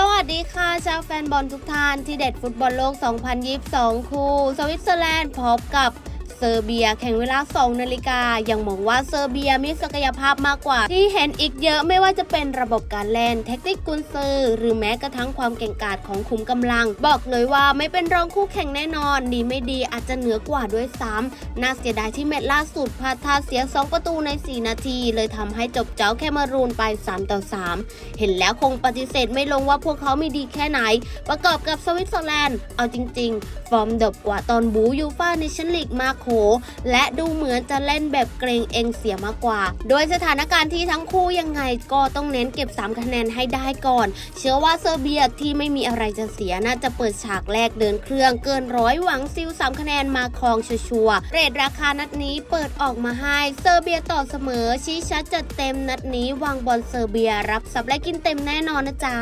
สวัสดีค่ะชาวแฟนบอลทุกท่านที่เด็ดฟุตบอลโลก 2022 คู่ สวิตเซอร์แลนด์พบกับ เซอร์เบียแข่งเวลา 2 นาฬิกา ยังมองว่าเซอร์เบียมีศักยภาพมากกว่า ที่เห็นอีกเยอะไม่ว่าจะเป็นระบบการเล่นเทคนิคกุนซือ หรือแม้กระทั่งความเก่งกาจของคุมกำลัง บอกเลยว่าไม่เป็นรองคู่แข่งแน่นอน ดีไม่ดีอาจจะเหนือกว่าด้วยซ้ำน่าเสียดายที่แมตช์ล่าสุดพลาดท่าเสีย 2 ประตูใน 4 นาที เลยทำให้จบเจ้าแคมารูนไป 3 ต่อ 3 เห็นแล้วคงปฏิเสธไม่ลงว่าพวกเขามีดีแค่ไหน ประกอบกับสวิตเซอร์แลนด์เอาจริง ๆ ฟอร์มดบกว่าตอนบูยูฟ่าในชั้นลีกมากโขและดูเหมือนจะเล่นแบบเกรงเองเสียมากกว่า โดยสถานการณ์ที่ทั้งคู่ยังไงก็ต้องเน้นเก็บ 3 คะแนนให้ได้ก่อน เชื่อว่าเซอร์เบียที่ไม่มีอะไรจะเสียน่าจะเปิดฉากแรกเดินเครื่องเกินร้อยหวังซิล3คะแนนมาครองชัวร์เรทราคานัดนี้เปิดออกมาให้เซอร์เบียต่อเสมอ ชี้ชัดจัดเต็มนัดนี้วางบอลเซอร์เบียรับสับและกินเต็มแน่นอนนะจ๊ะ